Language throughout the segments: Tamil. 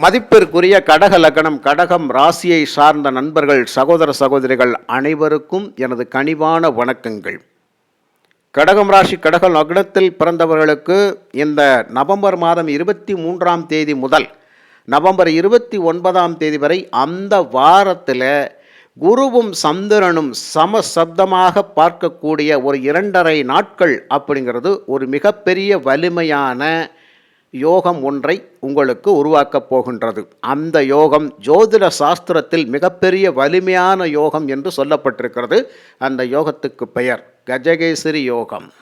மதிப்பிற்குரிய கடக லக்னம் கடகம் ராசியை சார்ந்த நண்பர்கள் சகோதர சகோதரிகள் அனைவருக்கும் எனது கனிவான வணக்கங்கள். கடகம் ராசி கடக லக்னத்தில் பிறந்தவர்களுக்கு இந்த நவம்பர் மாதம் இருபத்தி மூன்றாம் தேதி முதல் நவம்பர் இருபத்தி ஒன்பதாம் தேதி வரை அந்த வாரத்தில் குருவும் சந்திரனும் சமசப்தமாக பார்க்கக்கூடிய ஒரு இரண்டரை நாட்கள் அப்படிங்கிறது ஒரு மிகப்பெரிய வலிமையான யோகம் ஒன்றை உங்களுக்கு உருவாக்கப் போகின்றது. அந்த யோகம் ஜோதிட சாஸ்திரத்தில் மிகப்பெரிய வலிமையான யோகம் என்று சொல்லப்பட்டிருக்கிறது. அந்த யோகத்துக்கு பெயர் கஜகேசரி யோகம்.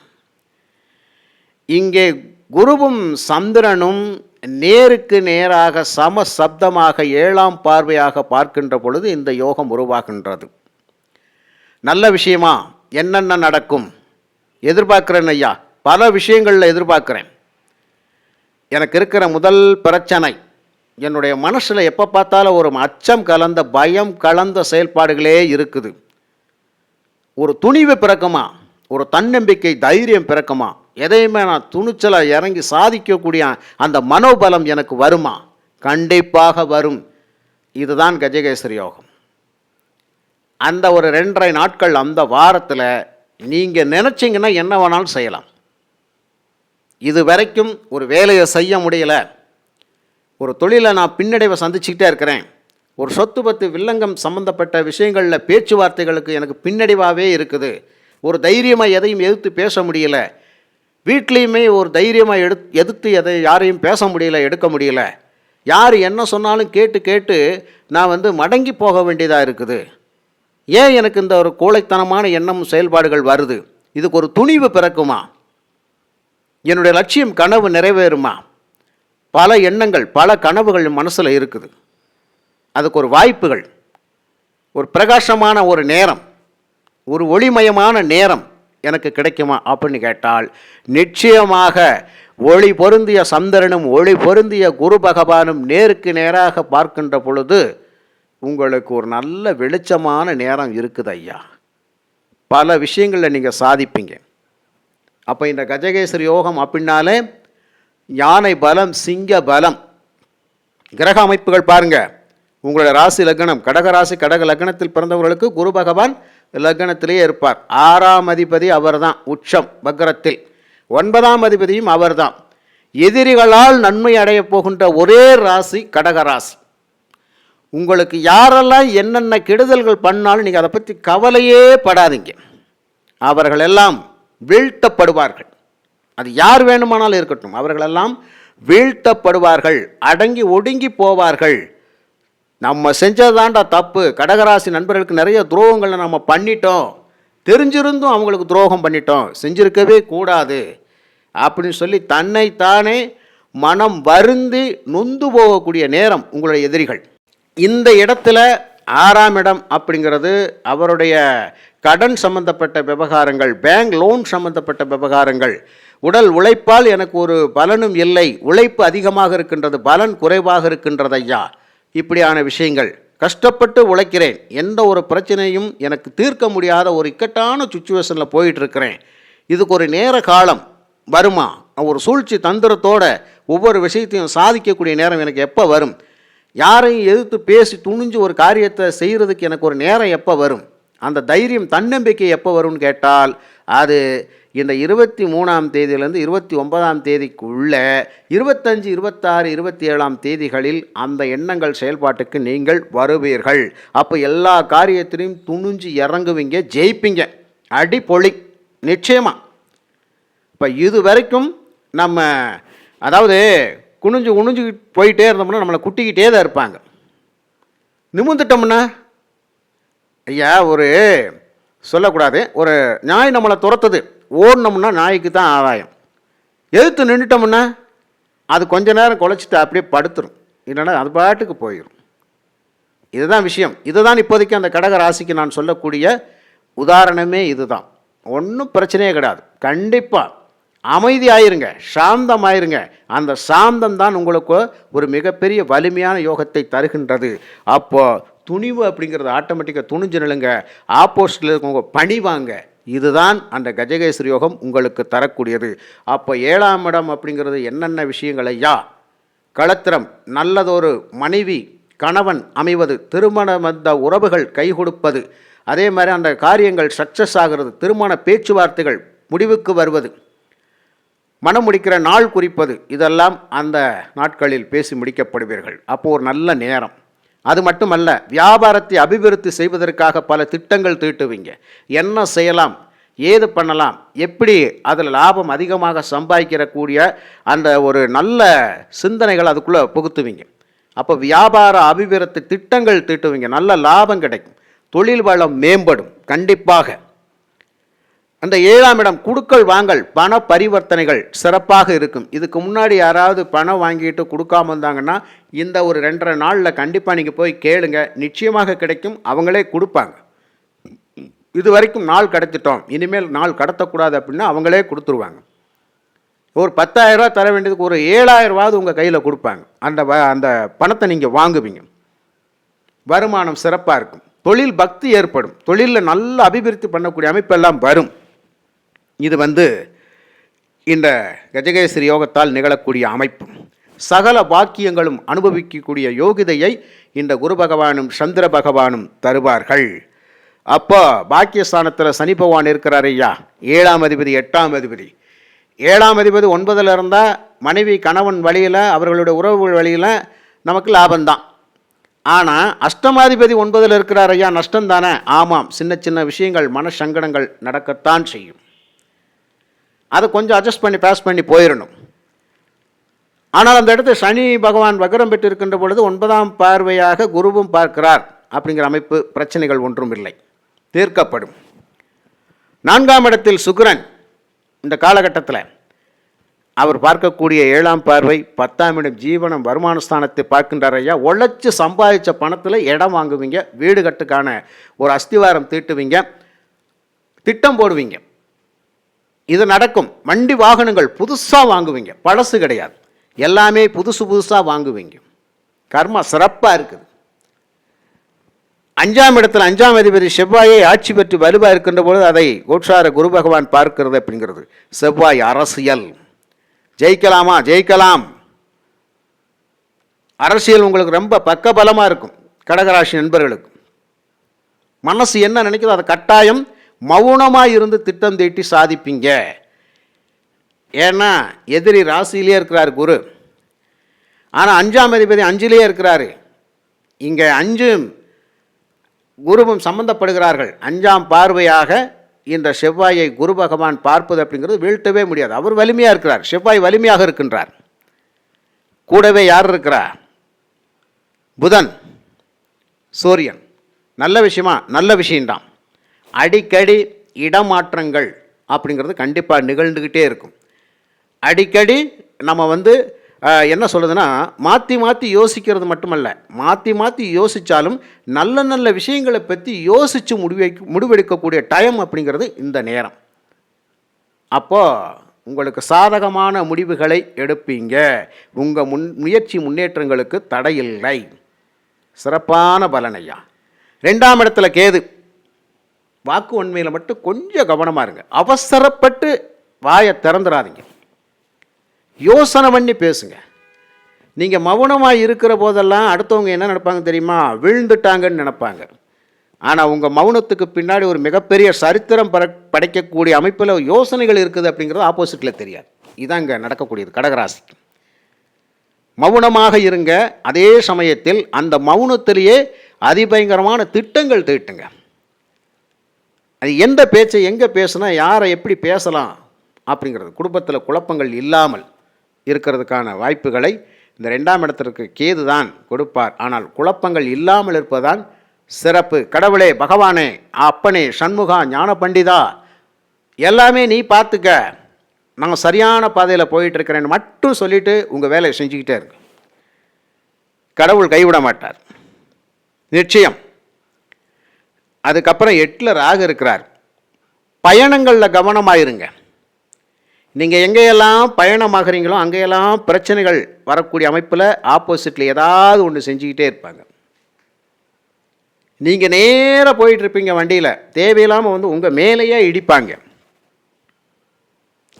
இங்கே குருவும் சந்திரனும் நேருக்கு நேராக சம சப்தமாக ஏழாம் பார்வையாக பார்க்கின்ற பொழுது இந்த யோகம் உருவாகின்றது. நல்ல விஷயமா? என்னென்ன நடக்கும்? எதிர்பார்க்குறேன் ஐயா. பல விஷயங்களில் எதிர்பார்க்குறேன். எனக்கு இருக்கிற முதல் பிரச்சனை என்னுடைய மனசில் எப்போ பார்த்தாலும் ஒரு அச்சம் கலந்த பயம் கலந்த செயல்பாடுகளே இருக்குது. ஒரு துணிவு பிறக்குமா? ஒரு தன்னம்பிக்கை தைரியம் பிறக்குமா? எதையுமே நான் துணிச்சலாக இறங்கி சாதிக்கக்கூடிய அந்த மனோபலம் எனக்கு வருமா? கண்டிப்பாக வரும். இதுதான் கஜகேசரி யோகம். அந்த ஒரு ரெண்டரை நாட்கள் அந்த வாரத்தில் நீங்கள் நினச்சிங்கன்னா என்ன வேணாலும் செய்யலாம். இது வரைக்கும் ஒரு வேலையை செய்ய முடியலை. ஒரு தொழிலை நான் பின்னடைவை சந்திச்சுக்கிட்டே இருக்கிறேன். ஒரு சொத்து பத்து வில்லங்கம் சம்மந்தப்பட்ட விஷயங்களில் பேச்சுவார்த்தைகளுக்கு எனக்கு பின்னடைவாகவே இருக்குது. ஒரு தைரியமாக எதையும் எதிர்த்து பேச முடியல. வீட்லேயுமே ஒரு தைரியமாக எடு எதிர்த்து எதை யாரையும் பேச முடியல எடுக்க முடியல. யார் என்ன சொன்னாலும் கேட்டு கேட்டு நான் வந்து மடங்கி போக வேண்டியதாக இருக்குது. ஏன் எனக்கு இந்த ஒரு கோழைத்தனமான எண்ணம் செயல்பாடுகள் வருது? இதுக்கு ஒரு துணிவு பிறக்குமா? என்னுடைய லட்சியம் கனவு நிறைவேறுமா? பல எண்ணங்கள் பல கனவுகள் மனசில் இருக்குது. அதுக்கு ஒரு வாய்ப்புகள். ஒரு பிரகாசமான ஒரு நேரம். ஒரு ஒளிமயமான நேரம் எனக்கு கிடைக்குமா அப்படின்னு கேட்டால் நிச்சயமாக ஒளி பொருந்திய சந்திரனும் ஒளி பொருந்திய குரு பகவானும் நேருக்கு நேராக பார்க்கின்ற பொழுது உங்களுக்கு ஒரு நல்ல வெளிச்சமான நேரம் இருக்குது ஐயா. பல விஷயங்களில் நீங்கள் சாதிப்பீங்க. அப்போ இந்த கஜகேசரி யோகம் அப்படின்னாலே யானை பலம் சிங்க பலம். கிரக அமைப்புகள் பாருங்க. உங்களோட ராசி லக்னம் கடக ராசி கடக லக்னத்தில் பிறந்தவர்களுக்கு குரு பகவான் லக்னத்திலேயே இருப்பார். ஆறாம் அதிபதி அவர்தான் உச்சம் பக்ரத்தில் ஒன்பதாம் அதிபதியும் அவர்தான். எதிரிகளால் நன்மை அடையப் போகின்ற ஒரே ராசி கடக ராசி. உங்களுக்கு யாரெல்லாம் என்னென்ன கெடுதல்கள் பண்ணாலும் நீங்கள் அதை பற்றி கவலையே படாதீங்க. அவர்களெல்லாம் வீழ்த்தப்படுவார்கள். அது யார் வேணுமானாலும் இருக்கட்டும். அவர்களெல்லாம் வீழ்த்தப்படுவார்கள். அடங்கி ஒடுங்கி போவார்கள். நம்ம செஞ்சதாண்டா தப்பு. கடகராசி நண்பர்களுக்கு நிறைய துரோகங்களை நம்ம பண்ணிட்டோம். தெரிஞ்சிருந்தும் அவங்களுக்கு துரோகம் பண்ணிட்டோம். செஞ்சிருக்கவே கூடாது. அப்படின்னு சொல்லி தன்னைத்தானே மனம் வருந்தி நொந்து போகக்கூடிய நேரம் உங்களுடைய எதிரிகள். இந்த இடத்துல ஆறாம் இடம் அப்படிங்கிறது அவருடைய கடன் சம்பந்தப்பட்ட விவகாரங்கள் பேங்க் லோன் சம்பந்தப்பட்ட விவகாரங்கள். உடல் உழைப்பால் எனக்கு ஒரு பலனும் இல்லை. உழைப்பு அதிகமாக இருக்கின்றது பலன் குறைவாக இருக்கின்றது ஐயா. இப்படியான விஷயங்கள். கஷ்டப்பட்டு உழைக்கிறேன். எந்த ஒரு பிரச்சனையும் எனக்கு தீர்க்க முடியாத ஒரு இக்கட்டான சுச்சுவேஷனில் போயிட்டுருக்கிறேன். இதுக்கு ஒரு நேர காலம் வருமா? ஒரு சூழ்ச்சி தந்திரத்தோட ஒவ்வொரு விஷயத்தையும் சாதிக்கக்கூடிய நேரம் எனக்கு எப்போ வரும்? யாரையும் எதிர்த்து பேசி துணிஞ்சு ஒரு காரியத்தை செய்கிறதுக்கு எனக்கு ஒரு நேரம் எப்போ வரும்? அந்த தைரியம் தன்னம்பிக்கை எப்போ வரும்னு கேட்டால் அது இந்த இருபத்தி மூணாம் தேதியிலேருந்து இருபத்தி ஒன்பதாம் தேதிக்குள்ள இருபத்தஞ்சு இருபத்தாறு இருபத்தி ஏழாம் தேதிகளில் அந்த எண்ணங்கள் செயல்பாட்டுக்கு நீங்கள் வருவீர்கள். அப்போ எல்லா காரியத்திலையும் துணிஞ்சு இறங்குவீங்க ஜெயிப்பீங்க. அடி பொழி நிச்சயமாக இப்போ இது வரைக்கும் நம்ம அதாவது குனிஞ்சு குனிஞ்சு போயிட்டே இருந்தோம்னா நம்மளை குட்டிக்கிட்டே தான் இருப்பாங்க. நிமிந்துட்டோம்னா ஐயா ஒரு சொல்லக்கூடாது ஒரு நாய் நம்மளை துரத்துது. ஓடணும்னா நாய்க்கு தான் ஆதாயம். எதிர்த்து நின்றுட்டோம்னா அது கொஞ்ச நேரம் குலைச்சிட்டு அப்படியே படுத்துரும். இல்லைன்னா அது பாட்டுக்கு போயிடும் இதுதான் விஷயம். இதுதான் இப்போதைக்கு அந்த கடக ராசிக்கு நான் சொல்லக்கூடிய உதாரணமே இதுதான். ஒன்றும் பிரச்சனையே கிடையாது. கண்டிப்பாக அமைதி ஆயிருங்க சாந்தம் ஆயிருங்க அந்த சாந்தம் தான் உங்களுக்கு ஒரு மிகப்பெரிய வலிமையான யோகத்தை தருகின்றது. அப்போது துணிவு அப்படிங்கிறது ஆட்டோமேட்டிக்காக துணிஞ்சு நிலுங்க ஆப்போசிட்டில் இருக்கவங்க பணிவாங்க இதுதான் அந்த கஜகேசரி யோகம் உங்களுக்கு தரக்கூடியது. அப்போ ஏழாம் இடம் அப்படிங்கிறது என்னென்ன விஷயங்கள் ஐயா? களத்திரம் நல்லதொரு மனைவி கணவன் அமைவது திருமண வந்த உறவுகள் கை கொடுப்பது அதே மாதிரி அந்த காரியங்கள் சக்ஸஸ் ஆகிறது திருமண பேச்சுவார்த்தைகள் முடிவுக்கு வருவது. மனம் முடிக்கிற நாள் குறிப்பது. இதெல்லாம் அந்த நாட்களில் பேசி முடிக்கப்படுவீர்கள். அப்போ ஒரு நல்ல நேரம். அது மட்டுமல்ல வியாபாரத்தை அபிவிருத்தி செய்வதற்காக பல திட்டங்கள் தீட்டுவீங்க. என்ன செய்யலாம்? ஏது பண்ணலாம்? எப்படி அதில் லாபம் அதிகமாக சம்பாதிக்கிறக்கூடிய அந்த ஒரு நல்ல சிந்தனைகள் அதுக்குள்ளே புகுத்துவீங்க. அப்போ வியாபார அபிவிருத்தி திட்டங்கள் தீட்டுவீங்க. நல்ல லாபம் கிடைக்கும். தொழில் வளம் மேம்படும். கண்டிப்பாக. அந்த ஏழாம் இடம் குடுக்கல் வாங்கல் பண பரிவர்த்தனைகள் சிறப்பாக இருக்கும். இதுக்கு முன்னாடி யாராவது பணம் வாங்கிட்டு கொடுக்காம இருந்தாங்கன்னா இந்த ஒரு ரெண்டரை நாளில் கண்டிப்பாக நீங்கள் போய் கேளுங்க. நிச்சயமாக கிடைக்கும். அவங்களே கொடுப்பாங்க. இது வரைக்கும் நாள் கடத்திட்டோம். இனிமேல் நாள் கடத்தக்கூடாது அப்படின்னா அவங்களே கொடுத்துருவாங்க. ஒரு பத்தாயிரரூவா தர வேண்டியதுக்கு ஒரு ஏழாயிரரூவாவது உங்கள் கையில் கொடுப்பாங்க. அந்த வ அந்த பணத்தை நீங்கள் வாங்குவீங்க. வருமானம் சிறப்பாக இருக்கும். தொழில் பக்தி ஏற்படும். தொழிலில் நல்ல அபிவிருத்தி பண்ணக்கூடிய அமைப்பெல்லாம் வரும். இது வந்து இந்த கஜகேசரி யோகத்தால் நிகழக்கூடிய அமைப்பு. சகல வாக்கியங்களும் அனுபவிக்கக்கூடிய யோகிதையை இந்த குரு பகவானும் சந்திர பகவானும் தருவார்கள். அப்போ பாக்கியஸ்தானத்தில் சனி பகவான் இருக்கிறார் ஐயா. ஏழாம் அதிபதி எட்டாம் அதிபதி. ஏழாம் அதிபதி ஒன்பதில் இருந்தால் மனைவி கணவன் வழியில் அவர்களுடைய உறவுகள் வழியில் நமக்கு லாபம்தான் ஆனால் அஷ்டமாதிபதி ஒன்பதில் இருக்கிறார் ஐயா நஷ்டம் தானே ஆமாம் சின்ன சின்ன விஷயங்கள் மனசங்கடங்கள் நடக்கத்தான் செய்யும். அதை கொஞ்சம் அட்ஜஸ்ட் பண்ணி பாஸ் பண்ணி போயிடணும் ஆனால் அந்த இடத்துல சனி பகவான் வக்ரம் பெற்று இருக்கின்ற பொழுது ஒன்பதாம் பார்வையாக குருவும் பார்க்கிறார் அப்படிங்கிற அமைப்பு பிரச்சனைகள் ஒன்றும் இல்லை. தீர்க்கப்படும். நான்காம் இடத்தில் சுக்கிரன். இந்த காலகட்டத்தில் அவர் பார்க்கக்கூடிய ஏழாம் பார்வை பத்தாம் இடம் ஜீவனம் வருமான ஸ்தானத்தை பார்க்கின்றார் ஐயா. உழைச்சி சம்பாதிச்ச பணத்தில் இடம் வாங்குவீங்க வீடு கட்டுக்கான ஒரு அஸ்திவாரம் தீட்டுவீங்க திட்டம் போடுவீங்க. இது நடக்கும். வண்டி வாகனங்கள் புதுசாக வாங்குவீங்க. பழசு கிடையாது. எல்லாமே புதுசு புதுசாக வாங்குவீங்க. கர்மா சிறப்பாக இருக்குது. அஞ்சாம் இடத்தில் அஞ்சாம் அதிபதி செவ்வாயை ஆட்சி பெற்று வலுவாக இருக்கின்ற பொழுது அதை கோட்சார குரு பகவான் பார்க்கிறது அப்படிங்கிறது. செவ்வாய் அரசியல். ஜெயிக்கலாமா? ஜெயிக்கலாம். அரசியல் உங்களுக்கு ரொம்ப பக்கபலமாக இருக்கும். கடகராசி நண்பர்களுக்கு. மனசு என்ன நினைக்கிறதோ அதை கட்டாயம். மௌனமாக இருந்து திட்டம் தீட்டி சாதிப்பீங்க. ஏன்னா எதிரி ராசியிலே இருக்கிறார் குரு. ஆனால் அஞ்சாம் அதிபதி அஞ்சிலே இருக்கிறாரு. இங்கே அஞ்சும் குருவும் சம்பந்தப்படுகிறார்கள். அஞ்சாம் பார்வையாக இந்த செவ்வாயை குரு பகவான் பார்ப்பது அப்படிங்கிறது வீழ்த்தவே முடியாது. அவர் வலிமையாக இருக்கிறார். செவ்வாய் வலிமையாக இருக்கின்றார். கூடவே யார் இருக்கிறார் புதன் சூரியன். நல்ல விஷயமா? நல்ல விஷயம்தான். அடிக்கடி இடமாற்றங்கள் அப்படிங்கிறது கண்டிப்பாக நிகழ்ந்துக்கிட்டே இருக்கும். அடிக்கடி நம்ம வந்து என்ன சொல்லுதுன்னா மாற்றி மாற்றி யோசிக்கிறது மட்டுமல்ல. மாற்றி மாற்றி யோசித்தாலும் நல்ல நல்ல விஷயங்களை பற்றி யோசித்து முடிவை முடிவெடுக்கக்கூடிய டைம் அப்படிங்கிறது இந்த நேரம். அப்போது உங்களுக்கு சாதகமான முடிவுகளை எடுப்பீங்க. உங்கள் முன் முயற்சி முன்னேற்றங்களுக்கு தடையில்லை. சிறப்பான பலனையா ரெண்டாம் இடத்துல கேது. வாக்கு உண்மையில் மட்டும் கொஞ்சம் கவனமாக இருங்க. அவசரப்பட்டு வாயை திறந்துடாதீங்க. யோசனை பண்ணி பேசுங்க. நீங்கள் மௌனமாக இருக்கிற போதெல்லாம் அடுத்தவங்க என்ன நினைப்பாங்க தெரியுமா? விழுந்துட்டாங்கன்னு நினைப்பாங்க. ஆனால் உங்கள் மௌனத்துக்கு பின்னாடி ஒரு மிகப்பெரிய சரித்திரம் பர படைக்கக்கூடிய அமைப்பில் யோசனைகள் இருக்குது அப்படிங்கிறது ஆப்போசிட்டில் தெரியாது. இதான் இங்கே நடக்கக்கூடியது கடகராசி. மௌனமாக இருங்க. அதே சமயத்தில் அந்த மௌனத்திலேயே அதிபயங்கரமான திட்டங்கள் தீட்டுங்க. அது எந்த பேச்சை எங்கே பேசுனா யாரை எப்படி பேசலாம் அப்படிங்கிறது. குடும்பத்தில் குழப்பங்கள் இல்லாமல் இருக்கிறதுக்கான வாய்ப்புகளை இந்த ரெண்டாம் இடத்திற்கு கேது தான் கொடுப்பார். ஆனால் குழப்பங்கள் இல்லாமல் இருப்பதுதான் சிறப்பு. கடவுளே பகவானே அப்பனே சண்முகா ஞான பண்டிதா எல்லாமே நீ பார்த்துக்க. நான் சரியான பாதையில் போயிட்டுருக்கிறேன்னு மட்டும் சொல்லிட்டு உங்கள் வேலையை செஞ்சுக்கிட்டே இருக்கு. கடவுள் கைவிட மாட்டார். நிச்சயம். அதுக்கப்புறம் எட்டில் ராகு இருக்கிறார். பயணங்களில் கவனமாயிருங்க. நீங்கள் எங்கேயெல்லாம் பயணமாகறீங்களோ அங்கேயெல்லாம் பிரச்சனைகள் வரக்கூடிய அமைப்பில் ஆப்போசிட்டில் ஏதாவது ஒன்று செஞ்சுக்கிட்டே இருப்பாங்க. நீங்கள் நேராக போயிட்டு இருப்பீங்க வண்டியில். தேவையில்லாமல் வந்து உங்கள் மேலேயே இடிப்பாங்க.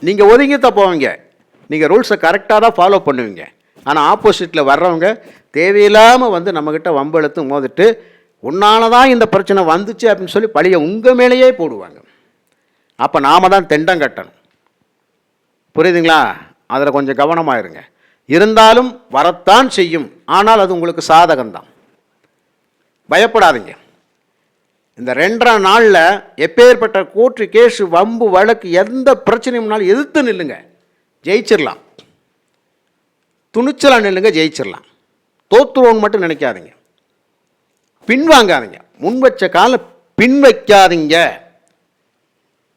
நீங்கள் ஒதுங்கித்தான் போவீங்க. நீங்கள் ரூல்ஸை கரெக்டாக தான் ஃபாலோ பண்ணுவீங்க. ஆனால் ஆப்போசிட்டில் வர்றவங்க தேவையில்லாமல் வந்து நம்மக்கிட்ட வம்பெழுத்து மோதிட்டு உன்னால தான் இந்த பிரச்சனை வந்துச்சு அப்படின்னு சொல்லி பழியை உங்கள் மேலேயே போடுவாங்க. அப்போ நாம தான் தெண்டம் கட்டணும். புரியுதுங்களா? அதில் கொஞ்சம் கவனமாக இருங்க. இருந்தாலும் வரத்தான் செய்யும். ஆனால் அது உங்களுக்கு சாதகம்தான். பயப்படாதீங்க. இந்த ரெண்டரை நாளில் எப்பேற்பட்ட கோர்ட்டு கேஸு வம்பு வழக்கு எந்த பிரச்சனையும்னாலும் எதிர்த்து நில்லுங்க. ஜெயிச்சிடலாம் துணிச்சலாக நில்லுங்க ஜெயிச்சிடலாம் தோத்துருவோன்னு மட்டும் நினைக்காதீங்க. பின்வாங்காதீங்க. முன் வச்ச காலம் பின் வைக்காதீங்க.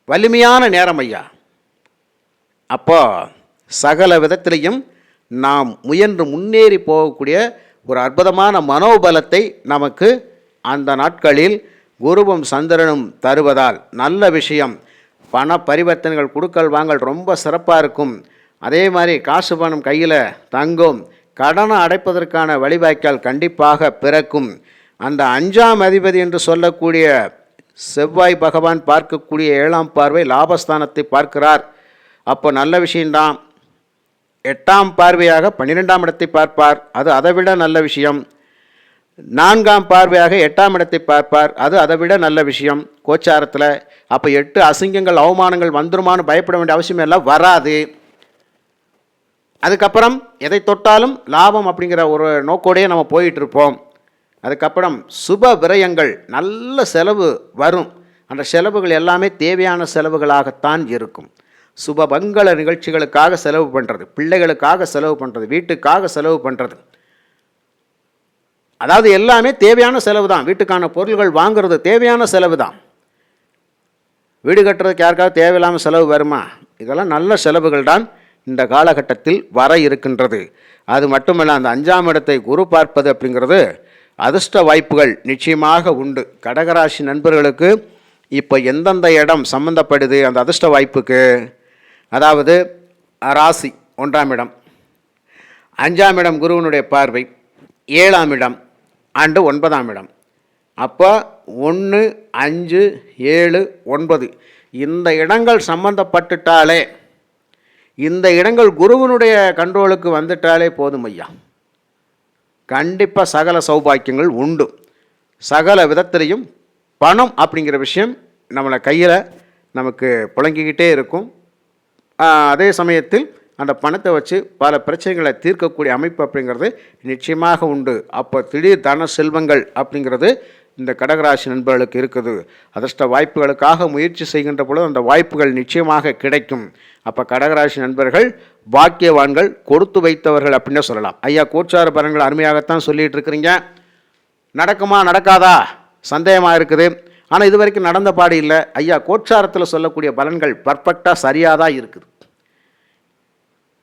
வலிமையான நேரம் ஐயா. அப்போ சகல விதத்திலையும் நாம் முயன்று முன்னேறி போகக்கூடிய ஒரு அற்புதமான மனோபலத்தை நமக்கு அந்த நாட்களில் குருவும் சந்திரனும் தருவதால் நல்ல விஷயம். பண பரிவர்த்தனைகள் கொடுக்கல் வாங்கல் ரொம்ப சிறப்பாக இருக்கும். அதே மாதிரி காசு பணம் கையில் தங்கும். கடனை அடைப்பதற்கான வழிவாய்க்கால் கண்டிப்பாக பிறக்கும். அந்த அஞ்சாம் அதிபதி என்று சொல்லக்கூடிய செவ்வாய் பகவான் பார்க்கக்கூடிய ஏழாம் பார்வை லாபஸ்தானத்தை பார்க்கிறார். அப்போ நல்ல விஷயம்தான் எட்டாம் பார்வையாக பன்னிரெண்டாம் இடத்தை பார்ப்பார். அது அதைவிட நல்ல விஷயம். நான்காம் பார்வையாக எட்டாம் இடத்தை பார்ப்பார். அது அதைவிட நல்ல விஷயம். கோச்சாரத்தில் அப்போ எட்டு அசிங்கங்கள் அவமானங்கள் வந்துருமான்னு பயப்பட வேண்டிய அவசியம் எல்லாம் வராது. அதுக்கப்புறம் எதை தொட்டாலும் லாபம் அப்படிங்கிற ஒரு நோக்கோடையே நம்ம போயிட்டு இருப்போம். அதுக்கப்புறம் சுப விரயங்கள் நல்ல செலவு வரும். அந்த செலவுகள் எல்லாமே தேவையான செலவுகளாகத்தான் இருக்கும். சுப மங்கள நிகழ்ச்சிகளுக்காக செலவு பண்ணுறது பிள்ளைகளுக்காக செலவு பண்ணுறது வீட்டுக்காக செலவு பண்ணுறது அதாவது எல்லாமே தேவையான செலவு தான் வீட்டுக்கான பொருள்கள் வாங்குறது தேவையான செலவு தான் வீடு கட்டுறதுக்கு யாருக்காவது தேவையில்லாமல் செலவு வருமா? இதெல்லாம் நல்ல செலவுகள் தான் இந்த காலகட்டத்தில் வர இருக்கின்றது. அது மட்டுமல்ல அந்த அஞ்சாம் இடத்தை குரு பார்ப்பது அப்படிங்கிறது அதிர்ஷ்ட வாய்ப்புகள் நிச்சயமாக உண்டு. கடகராசி நண்பர்களுக்கு இப்போ எந்தெந்த இடம் சம்மந்தப்படுது அந்த அதிர்ஷ்ட வாய்ப்புக்கு. அதாவது ராசி ஒன்றாம் இடம். அஞ்சாம் இடம் குருவனுடைய பார்வை. ஏழாம் இடம் அண்டு ஒன்பதாம் இடம். அப்போ ஒன்று அஞ்சு ஏழு ஒன்பது. இந்த இடங்கள் சம்பந்தப்பட்டுட்டாலே இந்த இடங்கள் குருவனுடைய கண்ட்ரோலுக்கு வந்துட்டாலே போதும் ஐயா. கண்டிப்பாக சகல சௌபாக்கியங்கள் உண்டு. சகல விதத்திலையும் பணம் அப்படிங்கிற விஷயம் நம்மளை கையில் நமக்கு புழங்கிக்கிட்டே இருக்கும். அதே சமயத்தில் அந்த பணத்தை வச்சு பல பிரச்சனைகளை தீர்க்கக்கூடிய அமைப்பு அப்படிங்கிறது நிச்சயமாக உண்டு. அப்போ திடீர் தன செல்வங்கள் அப்படிங்கிறது இந்த கடகராசி நண்பர்களுக்கு இருக்குது. அதிர்ஷ்ட வாய்ப்புகளுக்காக முயற்சி செய்கின்ற பொழுது அந்த வாய்ப்புகள் நிச்சயமாக கிடைக்கும். அப்போ கடகராசி நண்பர்கள் பாக்கியவான்கள் கொடுத்து வைத்தவர்கள் அப்படின்னு சொல்லலாம். ஐயா கோச்சார பலன்கள் அருமையாகத்தான் சொல்லிகிட்டு இருக்கிறீங்க நடக்குமா நடக்காதா? சந்தேகமாக இருக்குது. ஆனால் இது வரைக்கும் நடந்த பாடு இல்லை. ஐயா கோச்சாரத்தில் சொல்லக்கூடிய பலன்கள் பர்ஃபெக்டாக சரியாக தான் இருக்குது.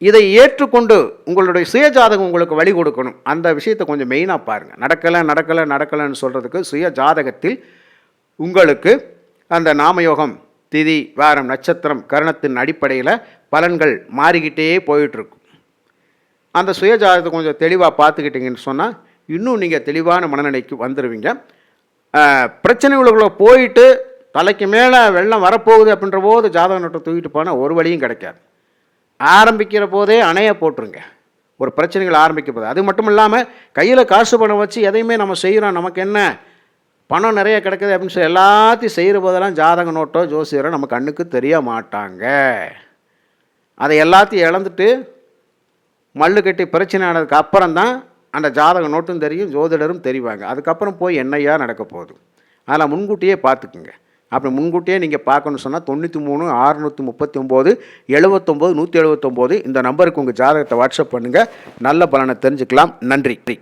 இதை ஏற்றுக்கொண்டு உங்களுடைய சுயஜாதகம் உங்களுக்கு வழி கொடுக்கணும். அந்த விஷயத்தை கொஞ்சம் மெயினாக பாருங்கள் நடக்கலை நடக்கலை நடக்கலைன்னு சொல்கிறதுக்கு சுய ஜாதகத்தில் உங்களுக்கு அந்த நாமயோகம் திதி வாரம் நட்சத்திரம் கரணத்தின் அடிப்படையில் பலன்கள் மாறிக்கிட்டே போயிட்டுருக்கும். அந்த சுயஜாதகத்தை கொஞ்சம் தெளிவாக பார்த்துக்கிட்டிங்கன்னு சொன்னால் இன்னும் நீங்கள் தெளிவான மனநிலைக்கு வந்துடுவீங்க ஆஹ், பிரச்சனைகளுக்குள்ள போயிட்டு தலைக்கு மேலே வெள்ளம் வரப்போகுது அப்படின்ற போது ஜாதக நோட்டை தூக்கிட்டு போனால் ஒரு வழியும் கிடைக்காது. ஆரம்பிக்கிற போதே அணைய போட்டுருங்க. ஒரு பிரச்சனைகள் ஆரம்பிக்க போது. அது மட்டும் இல்லாமல் கையில் காசு பணம் வச்சு எதையுமே நம்ம செய்கிறோம் நமக்கு என்ன? பணம் நிறைய கிடைக்குது அப்படின்னு சொல்லி எல்லாத்தையும் செய்கிற போதெல்லாம் ஜாதக நோட்டோ ஜோசியரோ நம்ம கண்ணுக்கு தெரிய மாட்டாங்க. அதை எல்லாத்தையும் இழந்துட்டு மல்லு கட்டி பிரச்சனை ஆனதுக்கு அப்புறம் தான் அந்த ஜாதக நோட்டும் தெரியும் ஜோதிடரும் தெரிவாங்க. அதுக்கப்புறம் போய் என்னையா நடக்க போகுது. அதில் முன்கூட்டியே பார்த்துக்குங்க. அப்படி முன்கூட்டியே நீங்கள் பார்க்கணும்னு சொன்னால் தொண்ணூற்றி மூணு அறுநூற்றி முப்பத்தி ஒம்பது எழுபத்தொம்போது நூற்றி எழுபத்தொம்போது இந்த நம்பருக்கு உங்கள் ஜாதகத்தை வாட்ஸ்அப் பண்ணுங்கள் நல்ல பலனை தெரிஞ்சுக்கலாம். நன்றி.